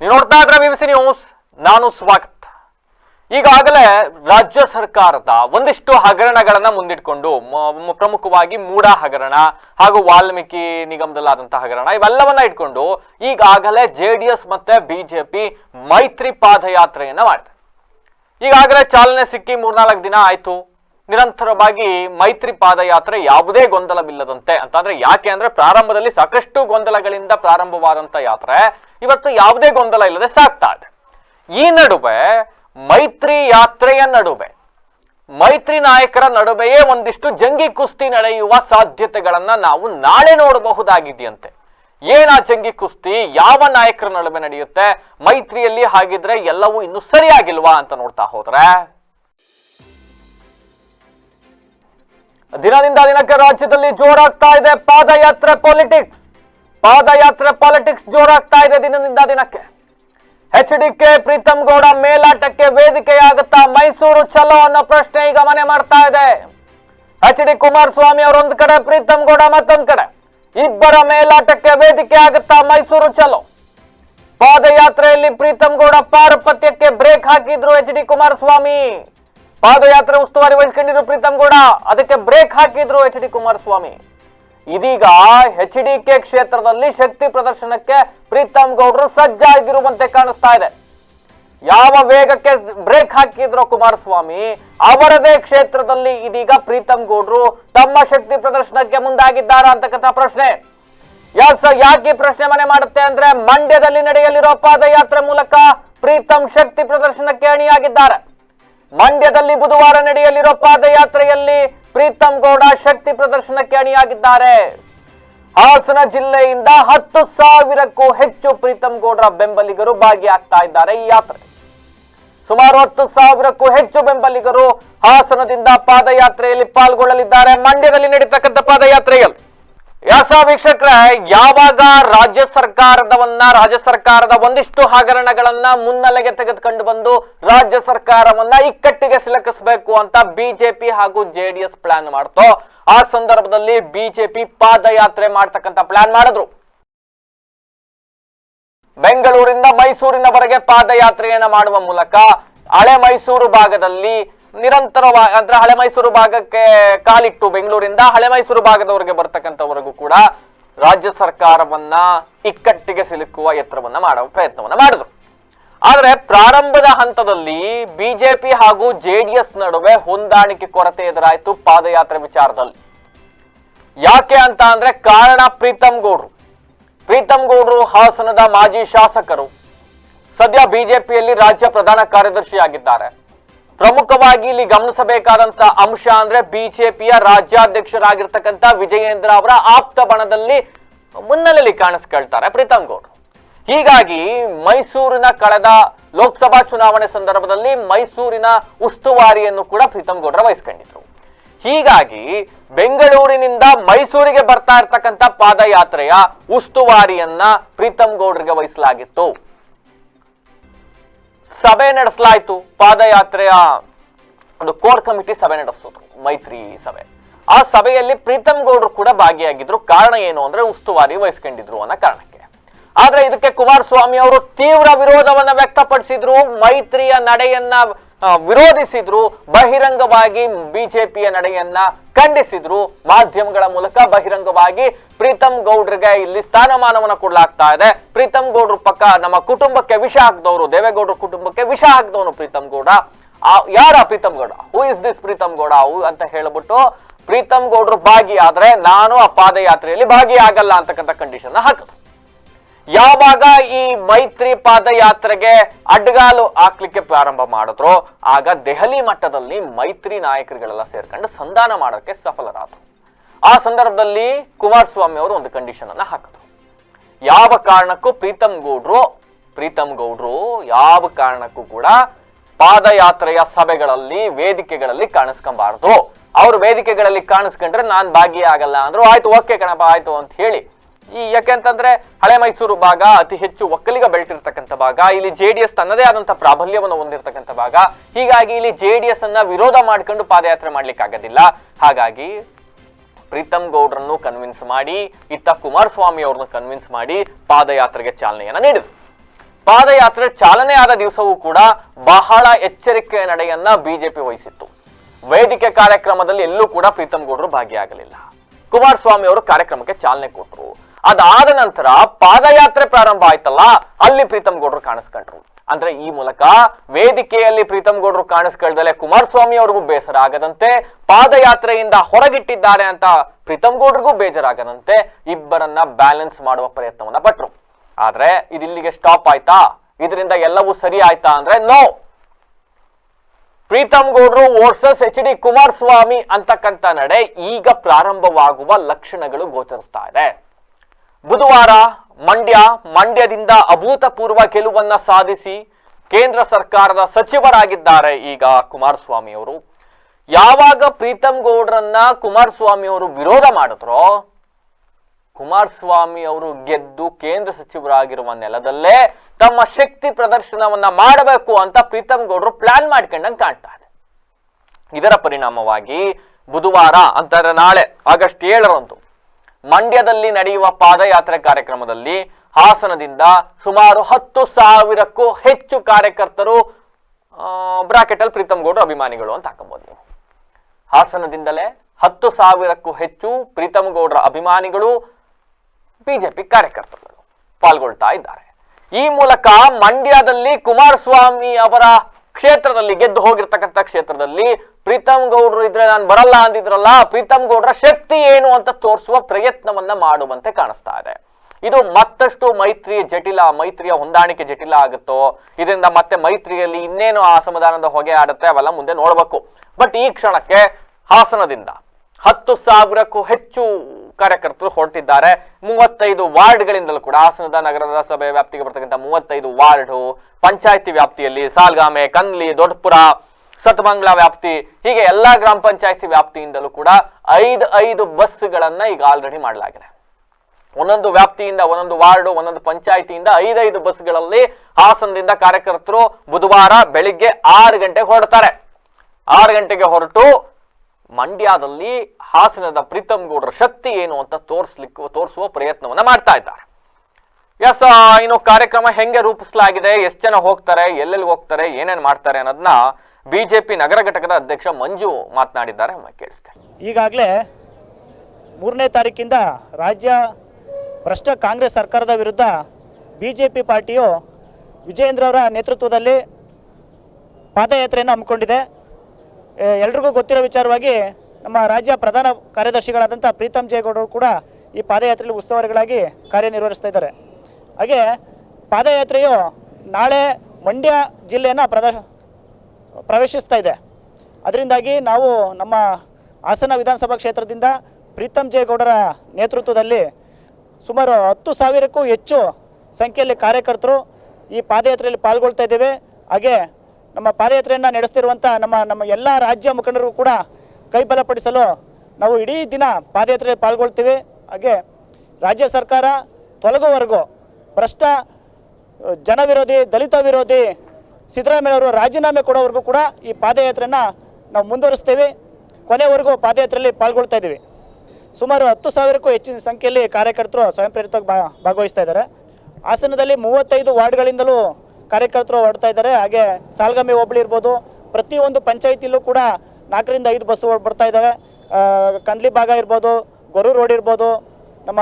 ನೋಡ್ತಾ ಇದ್ರೆ BBC news ನಾನು ಸ್ವಾಗತ. ಈಗಾಗಲೇ ರಾಜ್ಯ ಸರ್ಕಾರದ ಒಂದಿಷ್ಟು ಹಗರಣಗಳನ್ನ ಮುಂದಿಟ್ಕೊಂಡು ಪ್ರಮುಖವಾಗಿ ಮೂಡ ಹಗರಣ ಹಾಗೂ ವಾಲ್ಮೀಕಿ ನಿಗಮದಲ್ಲಾದಂತಹ ಹಗರಣ ಇವೆಲ್ಲವನ್ನ ಇಟ್ಕೊಂಡು ಈಗಾಗಲೇ ಜೆ ಡಿ ಎಸ್ ಮತ್ತೆ ಬಿಜೆಪಿ ಮೈತ್ರಿ ಪಾದಯಾತ್ರೆಯನ್ನ ಮಾಡಿದೆ ಈಗಾಗಲೇ ಚಾಲನೆ ಸಿಕ್ಕಿ ಮೂರ್ನಾಲ್ಕು ದಿನ ಆಯ್ತು. ನಿರಂತರವಾಗಿ ಮೈತ್ರಿ ಪಾದಯಾತ್ರೆ ಯಾವುದೇ ಗೊಂದಲವಿಲ್ಲದಂತೆ ಅಂತಂದ್ರೆ ಯಾಕೆ ಅಂದ್ರೆ ಪ್ರಾರಂಭದಲ್ಲಿ ಸಾಕಷ್ಟು ಗೊಂದಲಗಳಿಂದ ಪ್ರಾರಂಭವಾದಂತ ಯಾತ್ರೆ ಇವತ್ತು ಯಾವುದೇ ಗೊಂದಲ ಇಲ್ಲದೆ ಸಾಕ್ತಾ ಇದೆ. ಈ ನಡುವೆ ಮೈತ್ರಿ ಯಾತ್ರೆಯ ನಡುವೆ, ಮೈತ್ರಿ ನಾಯಕರ ನಡುವೆಯೇ ಒಂದಿಷ್ಟು ಜಂಗಿ ಕುಸ್ತಿ ನಡೆಯುವ ಸಾಧ್ಯತೆಗಳನ್ನ ನಾವು ನಾಳೆ ನೋಡಬಹುದಾಗಿದೆಯಂತೆ. ಏನ ಜಂಗಿ ಕುಸ್ತಿ, ಯಾವ ನಾಯಕರ ನಡುವೆ ನಡೆಯುತ್ತೆ, ಮೈತ್ರಿಯಲ್ಲಿ ಹಾಗಿದ್ರೆ ಎಲ್ಲವೂ ಇನ್ನು ಸರಿಯಾಗಿಲ್ವಾ ಅಂತ ನೋಡ್ತಾ ಹೋದ್ರೆ ದಿನದಿಂದ ದಿನಕ್ಕೆ ರಾಜ್ಯದಲ್ಲಿ ಜೋರಾಗ್ತಾ ಇದೆ ಪಾದಯಾತ್ರೆ ಪಾಲಿಟಿಕ್ಸ್ ಪಾದಯಾತ್ರೆ ಪಾಲಿಟಿಕ್ಸ್ ಜೋರಾಗ್ತಾ ಇದೆ ದಿನದಿಂದ ದಿನಕ್ಕೆ. H D K Preetham Gowda ಮೇಲಾಟಕ್ಕೆ ವೇದಿಕೆಯಾಗುತ್ತಾ ಮೈಸೂರು ಚಲೋ ಅನ್ನೋ ಪ್ರಶ್ನೆ ಈಗ ಮನೆ ಮಾಡ್ತಾ ಇದೆ. ಎಚ್ ಡಿ ಕುಮಾರಸ್ವಾಮಿ ಅವರೊಂದ್ ಕಡೆ ಪ್ರೀತಂ ಗೌಡ ಮತ್ತೊಂದ್ ಕಡೆ. ಇಬ್ಬರ ಮೇಲಾಟಕ್ಕೆ ವೇದಿಕೆ ಆಗುತ್ತಾ ಮೈಸೂರು ಚಲೋ. ಪಾದಯಾತ್ರೆಯಲ್ಲಿ ಪ್ರೀತಂ ಗೌಡ ಪಾರುಪತ್ಯಕ್ಕೆ ಬ್ರೇಕ್ ಹಾಕಿದ್ರು ಎಚ್ ಡಿ ಕುಮಾರಸ್ವಾಮಿ. ಪಾದಯಾತ್ರೆ ಉಸ್ತುವಾರಿ ವಹಿಸ್ಕೊಂಡಿದ್ರು ಪ್ರೀತಂ ಗೌಡ. ಅದಕ್ಕೆ ಬ್ರೇಕ್ ಹಾಕಿದ್ರು ಎಚ್ ಡಿ ಕುಮಾರಸ್ವಾಮಿ. ಇದೀಗ ಎಚ್ ಡಿ ಕೆ ಕ್ಷೇತ್ರದಲ್ಲಿ ಶಕ್ತಿ ಪ್ರದರ್ಶನಕ್ಕೆ ಪ್ರೀತಂ ಗೌಡರು ಸಜ್ಜಾಗಿರುವಂತೆ ಕಾಣಿಸ್ತಾ ಇದೆ. ಯಾವ ವೇಗಕ್ಕೆ ಬ್ರೇಕ್ ಹಾಕಿದ್ರು ಕುಮಾರಸ್ವಾಮಿ, ಅವರದೇ ಕ್ಷೇತ್ರದಲ್ಲಿ ಇದೀಗ ಪ್ರೀತಂ ಗೌಡ್ರು ತಮ್ಮ ಶಕ್ತಿ ಪ್ರದರ್ಶನಕ್ಕೆ ಮುಂದಾಗಿದ್ದಾರೆ ಅಂತಕ್ಕಂಥ ಪ್ರಶ್ನೆ. ಯಾಸ ಯಾಕೆ ಪ್ರಶ್ನೆ ಮನೆ ಮಾಡುತ್ತೆ ಅಂದ್ರೆ ಮಂಡ್ಯದಲ್ಲಿ ನಡೆಯಲಿರೋ ಪಾದಯಾತ್ರೆ ಮೂಲಕ ಪ್ರೀತಂ ಶಕ್ತಿ ಪ್ರದರ್ಶನಕ್ಕೆ ಅಣಿಯಾಗಿದ್ದಾರೆ. ಮಂಡ್ಯದಲ್ಲಿ ಬುಧವಾರ ನಡೆಯಲಿರುವ ಪಾದಯಾತ್ರೆಯಲ್ಲಿ ಪ್ರೀತಂ ಗೌಡ ಶಕ್ತಿ ಪ್ರದರ್ಶನಕ್ಕೆ ಅಣಿಯಾಗಿದ್ದಾರೆ. ಹಾಸನ ಜಿಲ್ಲೆಯಿಂದ ಹತ್ತು ಸಾವಿರಕ್ಕೂ ಹೆಚ್ಚು ಪ್ರೀತಂ ಗೌಡರ ಬೆಂಬಲಿಗರು ಭಾಗಿಯಾಗ್ತಾ ಇದ್ದಾರೆ ಈ ಯಾತ್ರೆ. ಸುಮಾರು ಹತ್ತು ಸಾವಿರಕ್ಕೂ ಹೆಚ್ಚು ಬೆಂಬಲಿಗರು ಹಾಸನದಿಂದ ಪಾದಯಾತ್ರೆಯಲ್ಲಿ ಪಾಲ್ಗೊಳ್ಳಲಿದ್ದಾರೆ. ಮಂಡ್ಯದಲ್ಲಿ ನಡೀತಕ್ಕಂಥ ಪಾದಯಾತ್ರೆಯಲ್ಲಿ ಯಾಸ ವೀಕ್ಷಕರೇ, ಯಾವಾಗ ರಾಜ್ಯ ಸರ್ಕಾರದವನ್ನ, ರಾಜ್ಯ ಸರ್ಕಾರದ ಒಂದಿಷ್ಟು ಹಗರಣಗಳನ್ನ ಮುನ್ನೆಲೆಗೆ ತೆಗೆದುಕೊಂಡು ಬಂದು ರಾಜ್ಯ ಸರ್ಕಾರವನ್ನ ಇಕ್ಕಟ್ಟಿಗೆ ಸಿಲುಕಿಸಬೇಕು ಅಂತ ಬಿಜೆಪಿ ಹಾಗೂ ಜೆಡಿಎಸ್ ಪ್ಲಾನ್ ಮಾಡ್ತೋ, ಆ ಸಂದರ್ಭದಲ್ಲಿ ಬಿಜೆಪಿ ಪಾದಯಾತ್ರೆ ಮಾಡ್ತಕ್ಕಂತ ಪ್ಲಾನ್ ಮಾಡಿದ್ರು. ಬೆಂಗಳೂರಿಂದ ಮೈಸೂರಿನವರೆಗೆ ಪಾದಯಾತ್ರೆಯನ್ನ ಮಾಡುವ ಮೂಲಕ ಹಳೆ ಮೈಸೂರು ಭಾಗದಲ್ಲಿ ನಿರಂತರವಾಗಿ ಅಂದ್ರೆ ಹಳೆ ಮೈಸೂರು ಭಾಗಕ್ಕೆ ಕಾಲಿಟ್ಟು ಬೆಂಗಳೂರಿಂದ ಹಳೆ ಮೈಸೂರು ಭಾಗದವರೆಗೆ ಬರ್ತಕ್ಕಂಥವರೆಗೂ ಕೂಡ ರಾಜ್ಯ ಸರ್ಕಾರವನ್ನ ಇಕ್ಕಟ್ಟಿಗೆ ಸಿಲುಕುವ ಯತ್ನವನ್ನ ಮಾಡುವ ಪ್ರಯತ್ನವನ್ನ ಮಾಡಿದ್ರು. ಆದರೆ ಪ್ರಾರಂಭದ ಹಂತದಲ್ಲಿ ಬಿಜೆಪಿ ಹಾಗೂ ಜೆಡಿಎಸ್ ನಡುವೆ ಹೊಂದಾಣಿಕೆ ಕೊರತೆ ಎದುರಾಯಿತು ಪಾದಯಾತ್ರೆ ವಿಚಾರದಲ್ಲಿ. ಯಾಕೆ ಅಂತ ಅಂದ್ರೆ ಕಾರಣ ಪ್ರೀತಂ ಗೌಡ್ರು. ಪ್ರೀತಮ್ ಗೌಡ್ರು ಹಾಸನದ ಮಾಜಿ ಶಾಸಕರು. ಸದ್ಯ ಬಿಜೆಪಿಯಲ್ಲಿ ರಾಜ್ಯ ಪ್ರಧಾನ ಕಾರ್ಯದರ್ಶಿಯಾಗಿದ್ದಾರೆ. ಪ್ರಮುಖವಾಗಿ ಇಲ್ಲಿ ಗಮನಿಸಬೇಕಾದಂತ ಅಂಶ ಅಂದ್ರೆ ಬಿಜೆಪಿಯ ರಾಜ್ಯಾಧ್ಯಕ್ಷರಾಗಿರ್ತಕ್ಕಂಥ ವಿಜಯೇಂದ್ರ ಅವರ ಆಪ್ತ ಬಣದಲ್ಲಿ ಮುನ್ನೆಲೆಯಲ್ಲಿ ಕಾಣಿಸ್ಕೊಳ್ತಾರೆ. ಪ್ರೀತಮ್ ಗೌಡ್ ಹೀಗಾಗಿ ಮೈಸೂರಿನ ಕಳೆದ ಲೋಕಸಭಾ ಚುನಾವಣೆ ಸಂದರ್ಭದಲ್ಲಿ ಮೈಸೂರಿನ ಉಸ್ತುವಾರಿಯನ್ನು ಕೂಡ ಪ್ರೀತಮ್ ಗೌಡ್ರ ವಹಿಸ್ಕೊಂಡಿದ್ರು. ಹೀಗಾಗಿ ಬೆಂಗಳೂರಿನಿಂದ ಮೈಸೂರಿಗೆ ಬರ್ತಾ ಇರ್ತಕ್ಕಂಥ ಪಾದಯಾತ್ರೆಯ ಉಸ್ತುವಾರಿಯನ್ನ ಪ್ರೀತಮ್ ಗೌಡ್ರಿಗೆ ವಹಿಸಲಾಗಿತ್ತು. ಸಭೆ ನಡೆಸಲಾಯಿತು, ಪಾದಯಾತ್ರೆಯ ಒಂದು ಕೋರ್ ಕಮಿಟಿ ಸಭೆ ನಡೆಸಿದ್ರು ಮೈತ್ರಿ ಸಭೆ. ಆ ಸಭೆಯಲ್ಲಿ ಪ್ರೀತಂ ಗೌಡ್ರು ಕೂಡ ಭಾಗಿಯಾಗಿದ್ರು. ಕಾರಣ ಏನು ಅಂದ್ರೆ ಉಸ್ತುವಾರಿ ವಹಿಸ್ಕೊಂಡಿದ್ರು ಅನ್ನೋ ಕಾರಣಕ್ಕೆ. ಆದ್ರೆ ಇದಕ್ಕೆ ಕುಮಾರಸ್ವಾಮಿ ಅವರು ತೀವ್ರ ವಿರೋಧವನ್ನ ವ್ಯಕ್ತಪಡಿಸಿದ್ರು, ಮೈತ್ರಿಯ ನಡೆಯನ್ನ ವಿರೋಧಿಸಿದ್ರು, ಬಹಿರಂಗವಾಗಿ ಬಿಜೆಪಿಯ ನಡೆಯನ್ನ ಖಂಡಿಸಿದ್ರು, ಮಾಧ್ಯಮಗಳ ಮೂಲಕ ಬಹಿರಂಗವಾಗಿ ಪ್ರೀತಂ ಗೌಡ್ರಿಗೆ ಇಲ್ಲಿ ಸ್ಥಾನಮಾನವನ್ನ ಕೊಡಲಾಗ್ತಾ ಇದೆ. ಪ್ರೀತಮ್ ಗೌಡ್ರ ಪಕ್ಕ ನಮ್ಮ ಕುಟುಂಬಕ್ಕೆ ವಿಷ ಹಾಕಿದವರು, ದೇವೇಗೌಡರ ಕುಟುಂಬಕ್ಕೆ ವಿಷ ಹಾಕಿದವನು ಪ್ರೀತಮ್ ಗೌಡ. ಯಾರ Preetham Gowda? Who is this Preetham Gowda? ಅಂತ ಹೇಳ್ಬಿಟ್ಟು ಪ್ರೀತಮ್ ಗೌಡ್ರು ಭಾಗಿಯಾದ್ರೆ ನಾನು ಆ ಪಾದಯಾತ್ರೆಯಲ್ಲಿ ಭಾಗಿಯಾಗಲ್ಲ ಅಂತಕ್ಕಂಥ ಕಂಡೀಷನ್ ಹಾಕಿದ್ರು ಯಾವಾಗ ಈ ಮೈತ್ರಿ ಪಾದಯಾತ್ರೆಗೆ ಅಡ್ಗಾಲು ಹಾಕ್ಲಿಕ್ಕೆ ಪ್ರಾರಂಭ ಮಾಡಿದ್ರು, ಆಗ ದೆಹಲಿ ಮಟ್ಟದಲ್ಲಿ ಮೈತ್ರಿ ನಾಯಕರುಗಳೆಲ್ಲ ಸೇರ್ಕೊಂಡು ಸಂಧಾನ ಮಾಡೋಕ್ಕೆ ಸಫಲರಾದ್ರು. ಆ ಸಂದರ್ಭದಲ್ಲಿ ಕುಮಾರಸ್ವಾಮಿ ಅವರು ಒಂದು ಕಂಡೀಷನ್ ಅನ್ನ ಹಾಕಿದ್ರು. ಯಾವ ಕಾರಣಕ್ಕೂ ಪ್ರೀತಮ್ ಗೌಡ್ರು ಪ್ರೀತಮ್ ಗೌಡ್ರು ಯಾವ ಕಾರಣಕ್ಕೂ ಕೂಡ ಪಾದಯಾತ್ರೆಯ ಸಭೆಗಳಲ್ಲಿ, ವೇದಿಕೆಗಳಲ್ಲಿ ಕಾಣಿಸ್ಕೊಬಾರ್ದು. ಅವರು ವೇದಿಕೆಗಳಲ್ಲಿ ಕಾಣಿಸ್ಕೊಂಡ್ರೆ ನಾನು ಭಾಗಿಯಾಗಲ್ಲ ಅಂದ್ರು, ಆಯ್ತು ಓಕೆ ಕಣಪ್ಪ, ಆಯ್ತು ಅಂತ ಹೇಳಿ. ಈ ಯಾಕೆಂತಂದ್ರೆ ಹಳೆ ಮೈಸೂರು ಭಾಗ ಅತಿ ಹೆಚ್ಚು ಒಕ್ಕಲಿಗ ಬೆಳೆತಿರ್ತಕ್ಕಂಥ ಭಾಗ, ಇಲ್ಲಿ ಜೆ ಡಿ ಎಸ್ ತನ್ನದೇ ಆದಂತ ಪ್ರಾಬಲ್ಯವನ್ನು ಹೊಂದಿರತಕ್ಕಂಥ ಭಾಗ. ಹೀಗಾಗಿ ಇಲ್ಲಿ ಜೆ ಡಿ ಎಸ್ ಅನ್ನ ವಿರೋಧ ಮಾಡ್ಕೊಂಡು ಪಾದಯಾತ್ರೆ ಮಾಡ್ಲಿಕ್ಕೆ ಆಗೋದಿಲ್ಲ ಹಾಗಾಗಿ ಪ್ರೀತಮ್ ಗೌಡ್ರನ್ನು ಕನ್ವಿನ್ಸ್ ಮಾಡಿ ಇತ್ತ ಕುಮಾರಸ್ವಾಮಿ ಅವ್ರನ್ನ ಕನ್ವಿನ್ಸ್ ಮಾಡಿ ಪಾದಯಾತ್ರೆಗೆ ಚಾಲನೆಯನ್ನ ನೀಡಿದ್ರು. ಪಾದಯಾತ್ರೆ ಚಾಲನೆ ಆದ ದಿವಸವೂ ಕೂಡ ಬಹಳ ಎಚ್ಚರಿಕೆಯ ನಡೆಯನ್ನ ಬಿಜೆಪಿ ವಹಿಸಿತ್ತು. ವೇದಿಕೆ ಕಾರ್ಯಕ್ರಮದಲ್ಲಿ ಎಲ್ಲೂ ಕೂಡ ಪ್ರೀತಮ್ ಗೌಡರು ಭಾಗಿಯಾಗಲಿಲ್ಲ. ಕುಮಾರಸ್ವಾಮಿ ಅವರು ಕಾರ್ಯಕ್ರಮಕ್ಕೆ ಚಾಲನೆ ಕೊಟ್ಟರು ಅದಾದ ನಂತರ ಪಾದಯಾತ್ರೆ ಪ್ರಾರಂಭ ಆಯ್ತಲ್ಲ, ಅಲ್ಲಿ ಪ್ರೀತಮ್ ಗೌಡರು ಕಾಣಿಸ್ಕೊಂಡ್ರು. ಅಂದ್ರೆ ಈ ಮೂಲಕ ವೇದಿಕೆಯಲ್ಲಿ ಪ್ರೀತಮ್ ಗೌಡರು ಕಾಣಿಸ್ಕೊಳ್ದಲೆ ಕುಮಾರಸ್ವಾಮಿ ಅವ್ರಿಗೂ ಬೇಸರ ಆಗದಂತೆ ಪಾದಯಾತ್ರೆಯಿಂದ ಹೊರಗಿಟ್ಟಿದ್ದಾರೆ ಅಂತ ಪ್ರೀತಮ್ ಗೌಡ್ರಿಗೂ ಬೇಜಾರಾಗದಂತೆ ಇಬ್ಬರನ್ನ ಬ್ಯಾಲೆನ್ಸ್ ಮಾಡುವ ಪ್ರಯತ್ನವನ್ನ ಪಟ್ರು. ಆದ್ರೆ ಇದಿಲ್ಲಿಗೆ ಸ್ಟಾಪ್ ಆಯ್ತಾ? ಇದರಿಂದ ಎಲ್ಲವೂ ಸರಿ ಆಯ್ತಾ ಅಂದ್ರೆ ನೋ ಪ್ರೀತಮ್ ಗೌಡ್ರು ವರ್ಸಸ್ ಎಚ್ ಡಿ ಕುಮಾರಸ್ವಾಮಿ ಅಂತಕ್ಕಂಥ ನಡೆ ಈಗ ಪ್ರಾರಂಭವಾಗುವ ಲಕ್ಷಣಗಳು ಗೋಚರಿಸ್ತಾ ಇದೆ. ಬುಧವಾರ ಮಂಡ್ಯ ಮಂಡ್ಯದಿಂದ ಅಭೂತಪೂರ್ವ ಗೆಲುವನ್ನ ಸಾಧಿಸಿ ಕೇಂದ್ರ ಸರ್ಕಾರದ ಸಚಿವರಾಗಿದ್ದಾರೆ ಈಗ ಕುಮಾರಸ್ವಾಮಿ ಅವರು. ಯಾವಾಗ ಪ್ರೀತಮ್ ಗೌಡ್ರನ್ನ ಕುಮಾರಸ್ವಾಮಿ ಅವರು ವಿರೋಧ ಮಾಡಿದ್ರೋ, ಕುಮಾರಸ್ವಾಮಿ ಅವರು ಗೆದ್ದು ಕೇಂದ್ರ ಸಚಿವರಾಗಿರುವ ನೆಲದಲ್ಲೇ ತಮ್ಮ ಶಕ್ತಿ ಪ್ರದರ್ಶನವನ್ನ ಮಾಡಬೇಕು ಅಂತ ಪ್ರೀತಮ್ ಗೌಡ್ರು ಪ್ಲಾನ್ ಮಾಡ್ಕೊಂಡಂಗೆ ಕಾಣ್ತಾ ಇದೆ. ಇದರ ಪರಿಣಾಮವಾಗಿ ಬುಧವಾರ, ಅಂತಾರೆ ನಾಳೆ ಆಗಸ್ಟ್ ಏಳರಂದು ಮಂಡ್ಯದಲ್ಲಿ ನಡೆಯುವ ಪಾದಯಾತ್ರೆ ಕಾರ್ಯಕ್ರಮದಲ್ಲಿ ಹಾಸನದಿಂದ ಸುಮಾರು ಹತ್ತು ಸಾವಿರಕ್ಕೂ ಹೆಚ್ಚು ಕಾರ್ಯಕರ್ತರು ಬ್ರಾಕೆಟ್ ಅಲ್ಲಿ ಪ್ರೀತಮ್ ಗೌಡ್ರು ಅಭಿಮಾನಿಗಳು ಅಂತ ಹಾಕಬಹುದು ನೀವು. ಹಾಸನದಿಂದಲೇ ಹತ್ತು ಸಾವಿರಕ್ಕೂ ಹೆಚ್ಚು ಪ್ರೀತಮ್ ಗೌಡ್ರ ಅಭಿಮಾನಿಗಳು ಬಿಜೆಪಿ ಕಾರ್ಯಕರ್ತರುಗಳು ಪಾಲ್ಗೊಳ್ತಾ ಇದ್ದಾರೆ. ಈ ಮೂಲಕ ಮಂಡ್ಯದಲ್ಲಿ ಕುಮಾರಸ್ವಾಮಿ ಅವರ ಕ್ಷೇತ್ರದಲ್ಲಿ ಗೆದ್ದು ಹೋಗಿರ್ತಕ್ಕಂಥ ಕ್ಷೇತ್ರದಲ್ಲಿ ಪ್ರೀತಮ್ ಗೌಡ್ರು ಇದ್ರೆ ನಾನು ಬರಲ್ಲ ಅಂದಿದ್ರಲ್ಲ ಪ್ರೀತಮ್ ಗೌಡ್ರ ಶಕ್ತಿ ಏನು ಅಂತ ತೋರಿಸುವ ಪ್ರಯತ್ನವನ್ನ ಮಾಡುವಂತೆ ಕಾಣಿಸ್ತಾ ಇದೆ. ಇದು ಮತ್ತಷ್ಟು ಮೈತ್ರಿ ಜಟಿಲ, ಮೈತ್ರಿಯ ಹೊಂದಾಣಿಕೆ ಜಟಿಲ ಆಗುತ್ತೋ, ಇದರಿಂದ ಮತ್ತೆ ಮೈತ್ರಿಯಲ್ಲಿ ಇನ್ನೇನು ಅಸಮಾಧಾನದ ಹೊಗೆ ಆಡುತ್ತೆ ಅವೆಲ್ಲ ಮುಂದೆ ನೋಡ್ಬೇಕು. ಬಟ್ ಈ ಕ್ಷಣಕ್ಕೆ ಹಾಸನದಿಂದ ಹತ್ತು ಸಾವಿರಕ್ಕೂ ಹೆಚ್ಚು ಕಾರ್ಯಕರ್ತರು ಹೊರಟಿದ್ದಾರೆ. ಮೂವತ್ತೈದು ವಾರ್ಡ್ಗಳಿಂದಲೂ ಕೂಡ ಹಾಸನದ ನಗರದ ಸಭೆ ವ್ಯಾಪ್ತಿಗೆ ಬರ್ತಕ್ಕಂಥ ಮೂವತ್ತೈದು ವಾರ್ಡು, ಪಂಚಾಯತಿ ವ್ಯಾಪ್ತಿಯಲ್ಲಿ ಸಾಲ್ಗಾಮೆ, ಕನ್ಲಿ, ದೊಡ್ಡಪುರ ಸತಮಂಗ್ಲ ವ್ಯಾಪ್ತಿ, ಹೀಗೆ ಎಲ್ಲಾ ಗ್ರಾಮ ಪಂಚಾಯತಿ ವ್ಯಾಪ್ತಿಯಿಂದಲೂ ಕೂಡ ಐದು ಐದು ಬಸ್ಗಳನ್ನ ಈಗ ಆಲ್ರೆಡಿ ಮಾಡಲಾಗಿದೆ. ಒಂದೊಂದು ವ್ಯಾಪ್ತಿಯಿಂದ ಒಂದೊಂದು ವಾರ್ಡು, ಒಂದೊಂದು ಪಂಚಾಯತಿಯಿಂದ ಐದೈದು ಬಸ್ಗಳಲ್ಲಿ ಹಾಸನದಿಂದ ಕಾರ್ಯಕರ್ತರು ಬುಧವಾರ ಬೆಳಿಗ್ಗೆ ಆರು ಗಂಟೆಗೆ ಹೊರಡ್ತಾರೆ. ಆರು ಗಂಟೆಗೆ ಹೊರಟು ಮಂಡ್ಯದಲ್ಲಿ ಹಾಸನದ ಪ್ರೀತಮ್ ಗೌಡರ ಶಕ್ತಿ ಏನು ಅಂತ ತೋರಿಸ್ಲಿಕ್ಕೆ, ತೋರಿಸುವ ಪ್ರಯತ್ನವನ್ನ ಮಾಡ್ತಾ ಇದ್ದಾರೆ. ಎಸ್ ಇನ್ನು ಕಾರ್ಯಕ್ರಮ ಹೆಂಗೆ ರೂಪಿಸಲಾಗಿದೆ, ಎಷ್ಟು ಜನ ಹೋಗ್ತಾರೆ, ಎಲ್ಲೆಲ್ಲಿ ಹೋಗ್ತಾರೆ, ಏನೇನು ಮಾಡ್ತಾರೆ ಅನ್ನೋದನ್ನ ಬಿಜೆಪಿ ನಗರ ಘಟಕದ ಅಧ್ಯಕ್ಷ ಮಂಜು ಮಾತನಾಡಿದ್ದಾರೆ. ಕೇಳಿಸ್ಕೊಳ್ಳಿ ಈಗಾಗಲೇ ಮೂರನೇ ತಾರೀಕಿಂದ ರಾಜ್ಯ ಭ್ರಷ್ಟ ಕಾಂಗ್ರೆಸ್ ಸರ್ಕಾರದ ವಿರುದ್ಧ ಬಿ ಜೆ ಪಿ ಪಾರ್ಟಿಯು ವಿಜಯೇಂದ್ರ ಅವರ ನೇತೃತ್ವದಲ್ಲಿ ಪಾದಯಾತ್ರೆಯನ್ನು ಹಮ್ಮಿಕೊಂಡಿದೆ. ಎಲ್ರಿಗೂ ಗೊತ್ತಿರೋ ವಿಚಾರವಾಗಿ ನಮ್ಮ ರಾಜ್ಯ ಪ್ರಧಾನ ಕಾರ್ಯದರ್ಶಿಗಳಾದಂಥ ಪ್ರೀತಮ್ ಜೇಗೌಡರು ಕೂಡ ಈ ಪಾದಯಾತ್ರೆಯಲ್ಲಿ ಉಸ್ತುವಾರಿಗಳಾಗಿ ಕಾರ್ಯನಿರ್ವಹಿಸ್ತಾ ಇದ್ದಾರೆ. ಹಾಗೆ ಪಾದಯಾತ್ರೆಯು ನಾಳೆ ಮಂಡ್ಯ ಜಿಲ್ಲೆಯನ್ನು ಪ್ರದ ಪ್ರವೇಶಿಸ್ತಾ ಇದೆ. ಅದರಿಂದಾಗಿ ನಾವು ನಮ್ಮ ಹಾಸನ ವಿಧಾನಸಭಾ ಕ್ಷೇತ್ರದಿಂದ ಪ್ರೀತಂ ಜೇಗೌಡರ ನೇತೃತ್ವದಲ್ಲಿ ಸುಮಾರು ಹತ್ತು ಸಾವಿರಕ್ಕೂ ಹೆಚ್ಚು ಸಂಖ್ಯೆಯಲ್ಲಿ ಕಾರ್ಯಕರ್ತರು ಈ ಪಾದಯಾತ್ರೆಯಲ್ಲಿ ಪಾಲ್ಗೊಳ್ತಾ ಇದ್ದೇವೆ. ಹಾಗೆ ನಮ್ಮ ಪಾದಯಾತ್ರೆಯನ್ನು ನಡೆಸ್ತಿರುವಂಥ ನಮ್ಮ ನಮ್ಮ ಎಲ್ಲ ರಾಜ್ಯ ಮುಖಂಡರು ಕೂಡ ಕೈ ಬಲಪಡಿಸಲು ನಾವು ಇಡೀ ದಿನ ಪಾದಯಾತ್ರೆಯಲ್ಲಿ ಪಾಲ್ಗೊಳ್ತೀವಿ. ಹಾಗೆ ರಾಜ್ಯ ಸರ್ಕಾರ ತೊಲಗುವವರೆಗೂ ಭ್ರಷ್ಟ, ಜನವಿರೋಧಿ, ದಲಿತ ವಿರೋಧಿ ಸಿದ್ದರಾಮಯ್ಯವರು ರಾಜೀನಾಮೆ ಕೊಡೋವರೆಗೂ ಕೂಡ ಈ ಪಾದಯಾತ್ರೆಯನ್ನು ನಾವು ಮುಂದುವರಿಸ್ತೇವೆ. ಕೊನೆವರೆಗೂ ಪಾದಯಾತ್ರೆಯಲ್ಲಿ ಪಾಲ್ಗೊಳ್ತಾ ಇದ್ದೀವಿ. ಸುಮಾರು ಹತ್ತು ಸಾವಿರಕ್ಕೂ ಹೆಚ್ಚಿನ ಸಂಖ್ಯೆಯಲ್ಲಿ ಕಾರ್ಯಕರ್ತರು ಸ್ವಯಂ ಪ್ರೇರಿತವಾಗಿ ಬಾ ಭಾಗವಹಿಸ್ತಾ ಇದ್ದಾರೆ. ಹಾಸನದಲ್ಲಿ ಮೂವತ್ತೈದು ವಾರ್ಡ್ಗಳಿಂದಲೂ ಕಾರ್ಯಕರ್ತರು ಹೊರಡ್ತಾ ಇದ್ದಾರೆ. ಹಾಗೆ ಸಾಲ್ಗಮಿ ಹೋಬಳಿ ಇರ್ಬೋದು, ಪ್ರತಿಯೊಂದು ಪಂಚಾಯಿತಿಲೂ ಕೂಡ ನಾಲ್ಕರಿಂದ ಐದು ಬಸ್ಸು ಬರ್ತಾ ಇದ್ದಾವೆ. ಕಂದ್ಲಿ ಭಾಗ ಇರ್ಬೋದು, ಗೊರೂರು ರೋಡ್ ಇರ್ಬೋದು, ನಮ್ಮ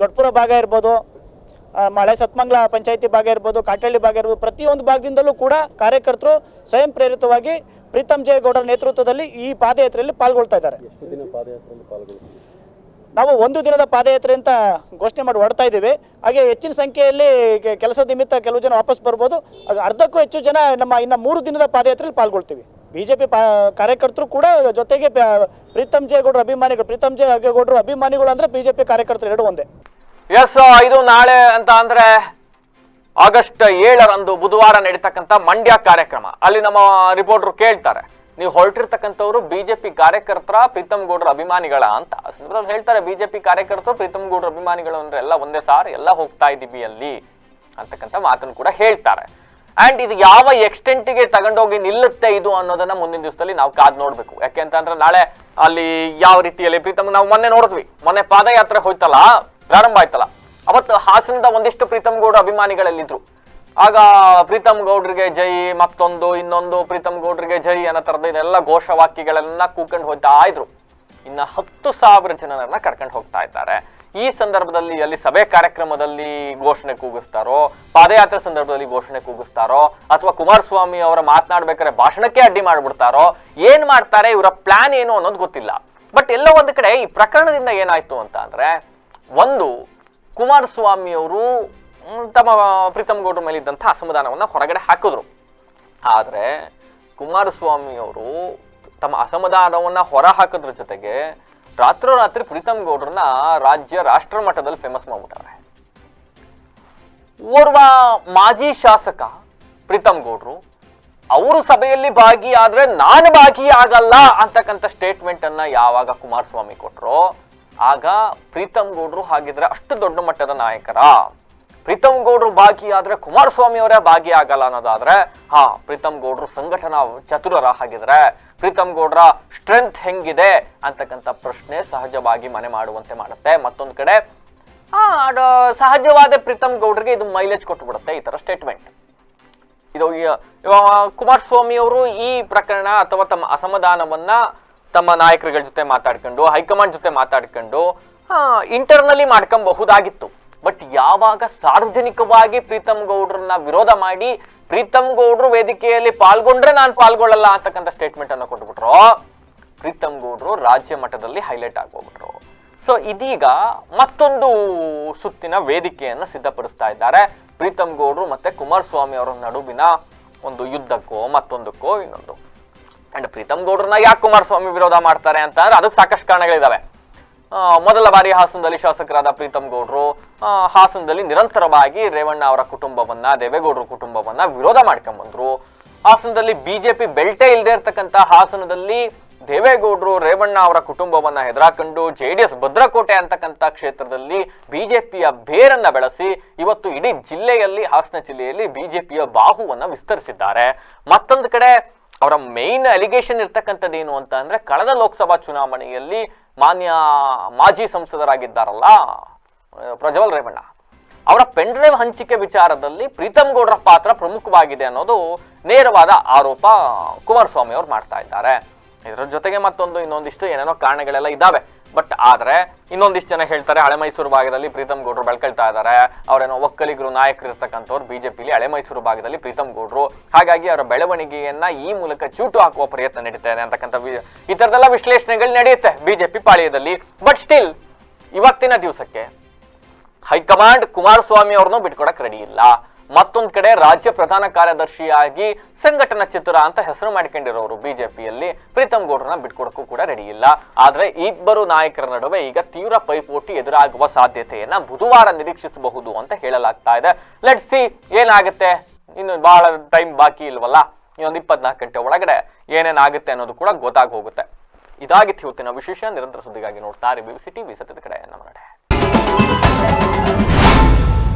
ದೊಡ್ಡಪುರ ಭಾಗ ಇರ್ಬೋದು ಮಳೆ ಸತ್ಮಂಗ್ಲ ಪಂಚಾಯತಿ ಭಾಗ ಇರ್ಬೋದು ಕಾಟಳ್ಳಿ ಭಾಗ ಇರ್ಬೋದು ಪ್ರತಿಯೊಂದು ಭಾಗದಿಂದಲೂ ಕೂಡ ಕಾರ್ಯಕರ್ತರು ಸ್ವಯಂ ಪ್ರೇರಿತವಾಗಿ ಪ್ರೀತಮ್ ಜಯಗೌಡರ ನೇತೃತ್ವದಲ್ಲಿ ಈ ಪಾದಯಾತ್ರೆಯಲ್ಲಿ ಪಾಲ್ಗೊಳ್ತಾ ಇದ್ದಾರೆ. ನಾವು ಒಂದು ದಿನದ ಪಾದಯಾತ್ರೆ ಅಂತ ಘೋಷಣೆ ಮಾಡಿ ಹೊಡ್ತಾ ಇದ್ದೀವಿ. ಹಾಗೆ ಹೆಚ್ಚಿನ ಸಂಖ್ಯೆಯಲ್ಲಿ ಕೆಲಸ ನಿಮಿತ್ತ ಕೆಲವು ಜನ ವಾಪಸ್ ಬರ್ಬೋದು. ಅರ್ಧಕ್ಕೂ ಹೆಚ್ಚು ಜನ ನಮ್ಮ ಇನ್ನು ಮೂರು ದಿನದ ಪಾದಯಾತ್ರೆಯಲ್ಲಿ ಪಾಲ್ಗೊಳ್ತೀವಿ. ಬಿ ಜೆ ಪಿ ಪಾ ಕಾರ್ಯಕರ್ತರು ಕೂಡ ಜೊತೆಗೆ ಪ್ರೀತಂ ಜೇಗೌಡರ ಅಭಿಮಾನಿಗಳು ಪ್ರೀತಂ ಜಯಗೌಡರು ಅಭಿಮಾನಿಗಳು ಅಂದರೆ ಬಿ ಜೆ ಪಿ ಕಾರ್ಯಕರ್ತರು ಎರಡು ಒಂದೇ. ಎಸ್ ಇದು ನಾಳೆ ಅಂತ ಅಂದ್ರೆ ಆಗಸ್ಟ್ ಏಳರಂದು ಬುಧವಾರ ನಡೀತಕ್ಕಂಥ ಮಂಡ್ಯ ಕಾರ್ಯಕ್ರಮ. ಅಲ್ಲಿ ನಮ್ಮ ರಿಪೋರ್ಟರ್ ಕೇಳ್ತಾರೆ, ನೀವು ಹೊರಟಿರ್ತಕ್ಕಂಥವ್ರು ಬಿಜೆಪಿ ಕಾರ್ಯಕರ್ತರ ಪ್ರೀತಮ್ ಗೌಡ್ರ ಅಭಿಮಾನಿಗಳ ಅಂತ. ಸಂದರ್ಭದಲ್ಲಿ ಹೇಳ್ತಾರೆ ಬಿಜೆಪಿ ಕಾರ್ಯಕರ್ತರು ಪ್ರೀತಮ್ ಗೌಡ್ರ ಅಭಿಮಾನಿಗಳು ಅಂದ್ರೆ ಎಲ್ಲ ಒಂದೇ ಸಾರ್, ಎಲ್ಲ ಹೋಗ್ತಾ ಇದ್ದೀವಿ ಅಲ್ಲಿ. ಅಂತಕ್ಕಂಥ ಮಾತನ್ನು ಕೂಡ ಹೇಳ್ತಾರೆ. ಅಂಡ್ ಇದು ಯಾವ ಎಕ್ಸ್ಟೆಂಟಿಗೆ ತಗೊಂಡೋಗಿ ನಿಲ್ಲುತ್ತೆ ಇದು ಅನ್ನೋದನ್ನ ಮುಂದಿನ ದಿವಸದಲ್ಲಿ ನಾವು ಕಾದ್ ನೋಡ್ಬೇಕು. ಯಾಕೆ ಅಂತಂದ್ರೆ ನಾಳೆ ಅಲ್ಲಿ ಯಾವ ರೀತಿಯಲ್ಲಿ ಪ್ರೀತಮ್ ನಾವು ಮೊನ್ನೆ ನೋಡಿದ್ವಿ. ಮೊನ್ನೆ ಪಾದಯಾತ್ರೆ ಹೋಯ್ತಲ್ಲ ಪ್ರಾರಂಭ ಆಯ್ತಲ್ಲ. ಅವತ್ತು ಹಾಸನದ ಒಂದಿಷ್ಟು ಪ್ರೀತಮ್ ಗೌಡ ಅಭಿಮಾನಿಗಳಲ್ಲಿದ್ರು. ಆಗ ಪ್ರೀತಮ್ ಗೌಡ್ರಿಗೆ ಜೈ, ಮತ್ತೊಂದು, ಇನ್ನೊಂದು, ಪ್ರೀತಮ್ ಗೌಡ್ರಿಗೆ ಜೈ ಅನ್ನೋ ತರದ ಇದೆಲ್ಲ ಘೋಷವಾಕ್ಯಗಳೆಲ್ಲ ಕೂಕೊಂಡು ಹೋಗ್ತಾ ಇದ್ರು. ಇನ್ನ ಹತ್ತು ಸಾವಿರ ಜನರನ್ನ ಕರ್ಕೊಂಡು ಹೋಗ್ತಾ ಇದ್ದಾರೆ. ಈ ಸಂದರ್ಭದಲ್ಲಿ ಅಲ್ಲಿ ಸಭೆ ಕಾರ್ಯಕ್ರಮದಲ್ಲಿ ಘೋಷಣೆ ಕೂಗಿಸ್ತಾರೋ, ಪಾದಯಾತ್ರೆ ಸಂದರ್ಭದಲ್ಲಿ ಘೋಷಣೆ ಕೂಗಿಸ್ತಾರೋ, ಅಥವಾ ಕುಮಾರಸ್ವಾಮಿ ಅವರ ಮಾತನಾಡ್ಬೇಕಾದ್ರೆ ಭಾಷಣಕ್ಕೆ ಅಡ್ಡಿ ಮಾಡ್ಬಿಡ್ತಾರೋ, ಏನ್ ಮಾಡ್ತಾರೆ, ಇವರ ಪ್ಲಾನ್ ಏನು ಅನ್ನೋದು ಗೊತ್ತಿಲ್ಲ. ಬಟ್ ಎಲ್ಲೋ ಒಂದು ಕಡೆ ಈ ಪ್ರಕರಣದಿಂದ ಏನಾಯ್ತು ಅಂತ ಅಂದ್ರೆ ಒಂದು, ಕುಮಾರಸ್ವಾಮಿಯವರು ತಮ್ಮ ಪ್ರೀತಮ್ ಗೌಡ್ರ ಮೇಲಿದ್ದಂಥ ಅಸಮಾಧಾನವನ್ನು ಹೊರಗಡೆ ಹಾಕಿದ್ರು. ಆದರೆ, ಕುಮಾರಸ್ವಾಮಿಯವರು ತಮ್ಮ ಅಸಮಾಧಾನವನ್ನು ಹೊರ ಹಾಕೋದ್ರ ಜೊತೆಗೆ ರಾತ್ರೋರಾತ್ರಿ ಪ್ರೀತಮ್ ಗೌಡ್ರನ್ನ ರಾಜ್ಯ ರಾಷ್ಟ್ರ ಮಟ್ಟದಲ್ಲಿ ಫೇಮಸ್ ಮಾಡ್ಬಿಟ್ಟಾರೆ. ಓರ್ವ ಮಾಜಿ ಶಾಸಕ ಪ್ರೀತಮ್ ಗೌಡ್ರು, ಅವರು ಸಭೆಯಲ್ಲಿ ಭಾಗಿಯಾದ್ರೆ ನಾನು ಭಾಗಿಯಾಗಲ್ಲ ಅಂತಕ್ಕಂಥ ಸ್ಟೇಟ್ಮೆಂಟ್ ಅನ್ನ ಯಾವಾಗ ಕುಮಾರಸ್ವಾಮಿ ಕೊಟ್ರೋ ಆಗ ಪ್ರೀತಮ್ ಗೌಡ್ರು ಹಾಗಿದ್ರೆ ಅಷ್ಟು ದೊಡ್ಡ ಮಟ್ಟದ ನಾಯಕರ. ಪ್ರೀತಮ್ ಗೌಡ್ರು ಭಾಗಿಯಾದ್ರೆ ಕುಮಾರಸ್ವಾಮಿ ಅವರೇ ಭಾಗಿಯಾಗಲ್ಲ ಅನ್ನೋದಾದ್ರೆ, ಹಾ ಪ್ರೀತಮ್ ಗೌಡ್ರು ಸಂಘಟನಾ ಚತುರರ ಹಾಗಿದ್ರೆ ಪ್ರೀತಮ್ ಗೌಡ್ರ ಸ್ಟ್ರೆಂತ್ ಹೆಂಗಿದೆ ಅಂತಕ್ಕಂಥ ಪ್ರಶ್ನೆ ಸಹಜವಾಗಿ ಮನೆ ಮಾಡುವಂತೆ ಮಾಡುತ್ತೆ. ಮತ್ತೊಂದು ಕಡೆ ಆ ಸಹಜವಾದ ಪ್ರೀತಮ್ ಗೌಡ್ರಿಗೆ ಇದು ಮೈಲೇಜ್ ಕೊಟ್ಟುಬಿಡುತ್ತೆ ಈ ತರ ಸ್ಟೇಟ್ಮೆಂಟ್ ಇದು ಕುಮಾರಸ್ವಾಮಿ ಅವರು ಈ ಪ್ರಕರಣ ಅಥವಾ ತಮ್ಮ ಅಸಮಾಧಾನವನ್ನ ತಮ್ಮ ನಾಯಕರುಗಳ ಜೊತೆ ಮಾತಾಡ್ಕೊಂಡು, ಹೈಕಮಾಂಡ್ ಜೊತೆ ಮಾತಾಡ್ಕೊಂಡು ಇಂಟರ್ನಲಿ ಮಾಡ್ಕೊಂಬಹುದಾಗಿತ್ತು. ಬಟ್ ಯಾವಾಗ ಸಾರ್ವಜನಿಕವಾಗಿ ಪ್ರೀತಮ್ ಗೌಡ್ರನ್ನ ವಿರೋಧ ಮಾಡಿ ಪ್ರೀತಮ್ ಗೌಡ್ರು ವೇದಿಕೆಯಲ್ಲಿ ಪಾಲ್ಗೊಂಡ್ರೆ ನಾನು ಪಾಲ್ಗೊಳ್ಳಲ್ಲ ಅಂತಕ್ಕಂಥ ಸ್ಟೇಟ್ಮೆಂಟ್ ಅನ್ನು ಕೊಟ್ಬಿಟ್ರು ಪ್ರೀತಮ್ ಗೌಡ್ರು ರಾಜ್ಯ ಮಟ್ಟದಲ್ಲಿ ಹೈಲೈಟ್ ಆಗೋಗ್ಬಿಟ್ರು. ಸೊ ಇದೀಗ ಮತ್ತೊಂದು ಸುತ್ತಿನ ವೇದಿಕೆಯನ್ನು ಸಿದ್ಧಪಡಿಸ್ತಾ ಇದ್ದಾರೆ. ಪ್ರೀತಮ್ ಗೌಡ್ರು ಮತ್ತೆ ಕುಮಾರಸ್ವಾಮಿ ಅವರ ನಡುವಿನ ಒಂದು ಯುದ್ಧಕ್ಕೋ, ಮತ್ತೊಂದಕ್ಕೋ ಇನ್ನೊಂದು. ಅಂಡ್ ಪ್ರೀತಮ್ ಗೌಡ್ರನ್ನ ಯಾಕೆ ಕುಮಾರಸ್ವಾಮಿ ವಿರೋಧ ಮಾಡ್ತಾರೆ ಅಂತ ಅಂದ್ರೆ ಅದಕ್ಕೆ ಸಾಕಷ್ಟು ಕಾರಣಗಳಿದ್ದಾವೆ ಮೊದಲ ಬಾರಿ ಹಾಸನದಲ್ಲಿ ಶಾಸಕರಾದ ಪ್ರೀತಮ್ ಗೌಡ್ರು ಹಾಸನದಲ್ಲಿ ನಿರಂತರವಾಗಿ ರೇವಣ್ಣ ಅವರ ಕುಟುಂಬವನ್ನ, ದೇವೇಗೌಡರ ಕುಟುಂಬವನ್ನ ವಿರೋಧ ಮಾಡ್ಕೊಂಡ್ಬಂದ್ರು ಹಾಸನದಲ್ಲಿ ಬಿಜೆಪಿ ಬೆಲ್ಟೇ ಇಲ್ಲದೆ ಇರ್ತಕ್ಕಂಥ ಹಾಸನದಲ್ಲಿ ದೇವೇಗೌಡರು ರೇವಣ್ಣ ಅವರ ಕುಟುಂಬವನ್ನ ಹೆದರಾಕೊಂಡು ಜೆ ಡಿ ಎಸ್ ಭದ್ರಕೋಟೆ ಅಂತಕ್ಕಂಥ ಕ್ಷೇತ್ರದಲ್ಲಿ ಬಿಜೆಪಿಯ ಬೇರನ್ನ ಬೆಳೆಸಿ ಇವತ್ತು ಇಡೀ ಜಿಲ್ಲೆಯಲ್ಲಿ ಹಾಸನ ಜಿಲ್ಲೆಯಲ್ಲಿ ಬಿಜೆಪಿಯ ಬಾಹುವನ್ನ ವಿಸ್ತರಿಸಿದ್ದಾರೆ. ಮತ್ತೊಂದು ಕಡೆ ಅವರ ಮೇನ್ ಅಲಿಗೇಷನ್ ಇರ್ತಕ್ಕಂಥದ್ದು ಏನು ಅಂತ ಅಂದ್ರೆ, ಕಳೆದ ಲೋಕಸಭಾ ಚುನಾವಣೆಯಲ್ಲಿ ಮಾನ್ಯ ಮಾಜಿ ಸಂಸದರಾಗಿದ್ದಾರಲ್ಲ ಪ್ರಜ್ವಲ್ ರೇವಣ್ಣ. ಅವರ ಪೆಂಡ್ರೈವ್ ಹಂಚಿಕೆ ವಿಚಾರದಲ್ಲಿ ಪ್ರೀತಮ್ ಗೌಡರ ಪಾತ್ರ ಪ್ರಮುಖವಾಗಿದೆ ಅನ್ನೋದು ನೇರವಾದ ಆರೋಪ ಕುಮಾರಸ್ವಾಮಿ ಅವರು ಮಾಡ್ತಾ ಇದ್ದಾರೆ. ಇದರ ಜೊತೆಗೆ ಮತ್ತೊಂದು ಇನ್ನೊಂದಿಷ್ಟು ಏನೇನೋ ಕಾರಣಗಳೆಲ್ಲ ಇದಾವೆ ಬಟ್ ಆದ್ರೆ ಇನ್ನೊಂದಿಷ್ಟು ಜನ ಹೇಳ್ತಾರೆ ಹಳೆ ಮೈಸೂರು ಭಾಗದಲ್ಲಿ ಪ್ರೀತಮ್ ಗೌಡ್ರು ಬೆಳ್ಕೊಳ್ತಾ ಇದ್ದಾರೆ ಅವರೇನೋ ಒಕ್ಕಲಿಗರು ನಾಯಕರು ಇರ್ತಕ್ಕಂಥವ್ರು ಬಿಜೆಪಿಲಿ ಹಳೆ ಮೈಸೂರು ಭಾಗದಲ್ಲಿ ಪ್ರೀತಮ್ ಗೌಡ್ರು. ಹಾಗಾಗಿ ಅವರ ಬೆಳವಣಿಗೆಯನ್ನ ಈ ಮೂಲಕ ಚೂಟು ಹಾಕುವ ಪ್ರಯತ್ನ ನಡೀತಾ ಇದೆ ಅಂತಕ್ಕಂಥ ಈ ಥರದೆಲ್ಲ ವಿಶ್ಲೇಷಣೆಗಳು ನಡೆಯುತ್ತೆ ಬಿಜೆಪಿ ಪಾಳ್ಯದಲ್ಲಿ. ಬಟ್ ಸ್ಟಿಲ್ ಇವತ್ತಿನ ದಿವಸಕ್ಕೆ ಹೈಕಮಾಂಡ್ ಕುಮಾರಸ್ವಾಮಿ ಅವ್ರನ್ನೂ ಬಿಟ್ಕೊಡಕ್ ರೆಡಿ ಇಲ್ಲ. ಮತ್ತೊಂದ್ ಕಡೆ ರಾಜ್ಯ ಪ್ರಧಾನ ಕಾರ್ಯದರ್ಶಿಯಾಗಿ ಸಂಘಟನಾ ಚಿತ್ರ ಅಂತ ಹೆಸರು ಮಾಡಿಕೊಂಡಿರೋರು ಬಿಜೆಪಿಯಲ್ಲಿ. ಪ್ರೀತಮ್ ಗೌಡ್ರನ್ನ ಬಿಟ್ಕೊಡಕ್ಕೂ ಕೂಡ ರೆಡಿ ಇಲ್ಲ. ಆದ್ರೆ ಇಬ್ಬರು ನಾಯಕರ ನಡುವೆ ಈಗ ತೀವ್ರ ಪೈಪೋಟಿ ಎದುರಾಗುವ ಸಾಧ್ಯತೆಯನ್ನ ಬುಧವಾರ ನಿರೀಕ್ಷಿಸಬಹುದು ಅಂತ ಹೇಳಲಾಗ್ತಾ ಇದೆ. ಲೆಟ್ ಸಿ ಏನಾಗುತ್ತೆ? ಇನ್ನು ಬಹಳ ಟೈಮ್ ಬಾಕಿ ಇಲ್ವಲ್ಲ? ಇನ್ನೊಂದು ಇಪ್ಪತ್ನಾಲ್ಕು ಗಂಟೆ ಒಳಗಡೆ ಏನೇನಾಗುತ್ತೆ ಅನ್ನೋದು ಕೂಡ ಗೊತ್ತಾಗಿ ಹೋಗುತ್ತೆ. ಇದಾಗಿತ್ತು ಇವತ್ತಿನ ವಿಶೇಷ. ನಿರಂತರ ಸುದ್ದಿಗಾಗಿ ನೋಡ್ತಾರೆ ಬಿ ಸಿ ಟಿವಿ ಸತ್ಯದ ಕಡೆ. ನಮ್ಮ ನಡೆ